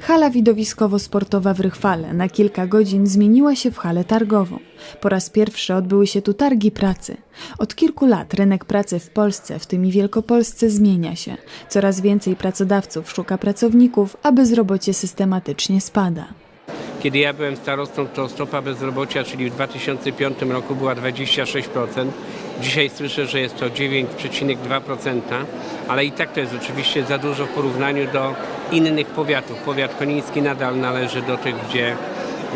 Hala widowiskowo-sportowa w Rychwale na kilka godzin zmieniła się w halę targową. Po raz pierwszy odbyły się tu targi pracy. Od kilku lat rynek pracy w Polsce, w tym i Wielkopolsce, zmienia się. Coraz więcej pracodawców szuka pracowników, a bezrobocie systematycznie spada. Kiedy ja byłem starostą, to stopa bezrobocia, czyli w 2005 roku była 26%. Dzisiaj słyszę, że jest to 9,2%, ale i tak to jest oczywiście za dużo w porównaniu do innych powiatów. Powiat koniński nadal należy do tych, gdzie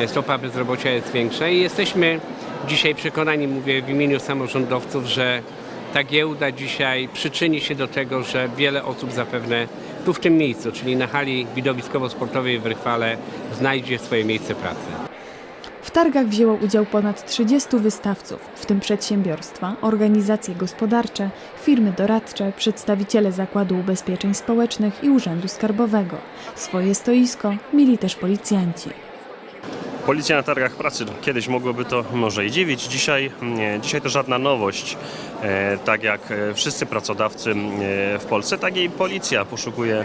stopa bezrobocia jest większa i jesteśmy dzisiaj przekonani, mówię w imieniu samorządowców, że ta giełda dzisiaj przyczyni się do tego, że wiele osób zapewne tu w tym miejscu, czyli na hali widowiskowo-sportowej w Rychwale znajdzie swoje miejsce pracy. Targach wzięło udział ponad 30 wystawców, w tym przedsiębiorstwa, organizacje gospodarcze, firmy doradcze, przedstawiciele Zakładu Ubezpieczeń Społecznych i Urzędu Skarbowego. Swoje stoisko mieli też policjanci. Policja na targach pracy, no, kiedyś mogłoby to może i dziwić, dzisiaj, nie, dzisiaj to żadna nowość. E, tak jak e, wszyscy pracodawcy e, w Polsce, tak i policja poszukuje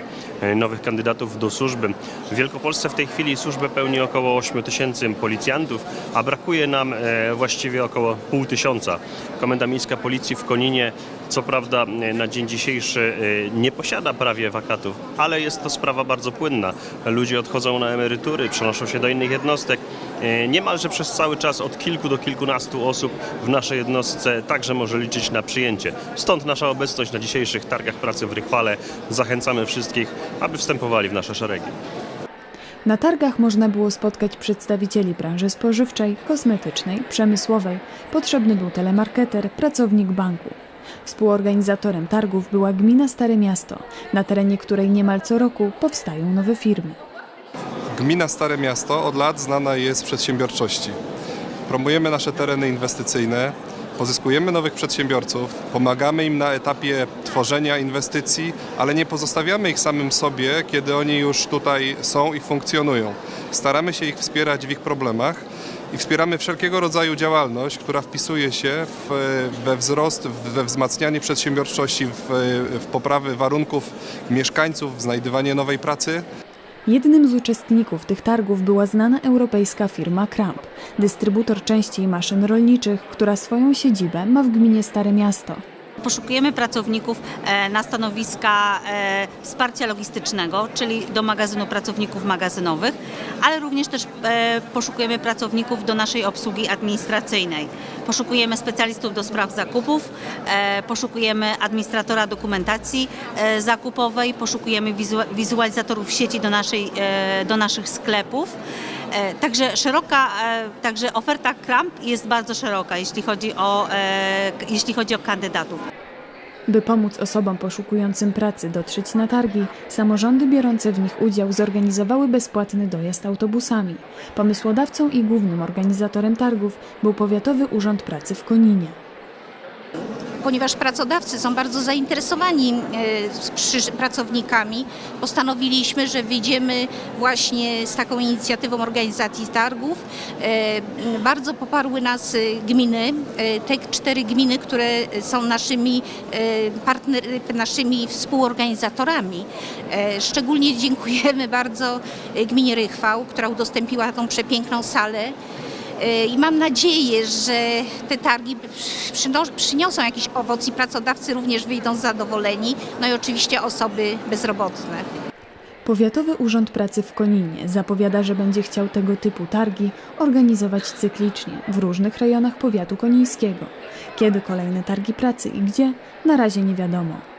nowych kandydatów do służby. W Wielkopolsce w tej chwili służbę pełni około 8 tysięcy policjantów, a brakuje nam właściwie około pół tysiąca. Komenda Miejska Policji w Koninie co prawda e, na dzień dzisiejszy e, nie posiada prawie wakatów, ale jest to sprawa bardzo płynna. Ludzie odchodzą na emerytury, przenoszą się do innych jednostek. E, Niemalże przez cały czas od kilku do kilkunastu osób w naszej jednostce także może liczyć na przyjęcie. Stąd nasza obecność na dzisiejszych targach pracy w Rychwale. Zachęcamy wszystkich, aby wstępowali w nasze szeregi. Na targach można było spotkać przedstawicieli branży spożywczej, kosmetycznej, przemysłowej. Potrzebny był telemarketer, pracownik banku. Współorganizatorem targów była gmina Stare Miasto, na terenie której niemal co roku powstają nowe firmy. Gmina Stare Miasto od lat znana jest z przedsiębiorczości. Promujemy nasze tereny inwestycyjne, pozyskujemy nowych przedsiębiorców, pomagamy im na etapie tworzenia inwestycji, ale nie pozostawiamy ich samym sobie, kiedy oni już tutaj są i funkcjonują. Staramy się ich wspierać w ich problemach i wspieramy wszelkiego rodzaju działalność, która wpisuje się w, we wzrost, we wzmacnianie przedsiębiorczości, w, w poprawę warunków mieszkańców, w znajdywanie nowej pracy. Jednym z uczestników tych targów była znana europejska firma Kramp, dystrybutor części i maszyn rolniczych, która swoją siedzibę ma w gminie Stare Miasto. Poszukujemy pracowników e, na stanowiska e, wsparcia logistycznego, czyli do magazynu pracowników magazynowych, ale również też e, poszukujemy pracowników do naszej obsługi administracyjnej. Poszukujemy specjalistów do spraw zakupów, poszukujemy administratora dokumentacji zakupowej, poszukujemy wizu- wizualizatorów sieci do, naszej, do naszych sklepów. Także szeroka, także oferta Kramp jest bardzo szeroka, jeśli chodzi o, jeśli chodzi o kandydatów. By pomóc osobom poszukującym pracy dotrzeć na targi, samorządy biorące w nich udział zorganizowały bezpłatny dojazd autobusami. Pomysłodawcą i głównym organizatorem targów był Powiatowy Urząd Pracy w Koninie. Ponieważ pracodawcy są bardzo zainteresowani e, pracownikami, postanowiliśmy, że wyjdziemy właśnie z taką inicjatywą organizacji targów. E, Bardzo poparły nas e, gminy, te cztery gminy, które są naszymi, naszymi współorganizatorami. Szczególnie dziękujemy bardzo gminie Rychwał, która udostępniła tą przepiękną salę. I mam nadzieję, że te targi przyniosą jakiś owoc i pracodawcy również wyjdą zadowoleni, no i oczywiście osoby bezrobotne. Powiatowy Urząd Pracy w Koninie zapowiada, że będzie chciał tego typu targi organizować cyklicznie w różnych rejonach powiatu konińskiego. Kiedy kolejne targi pracy i gdzie, na razie nie wiadomo.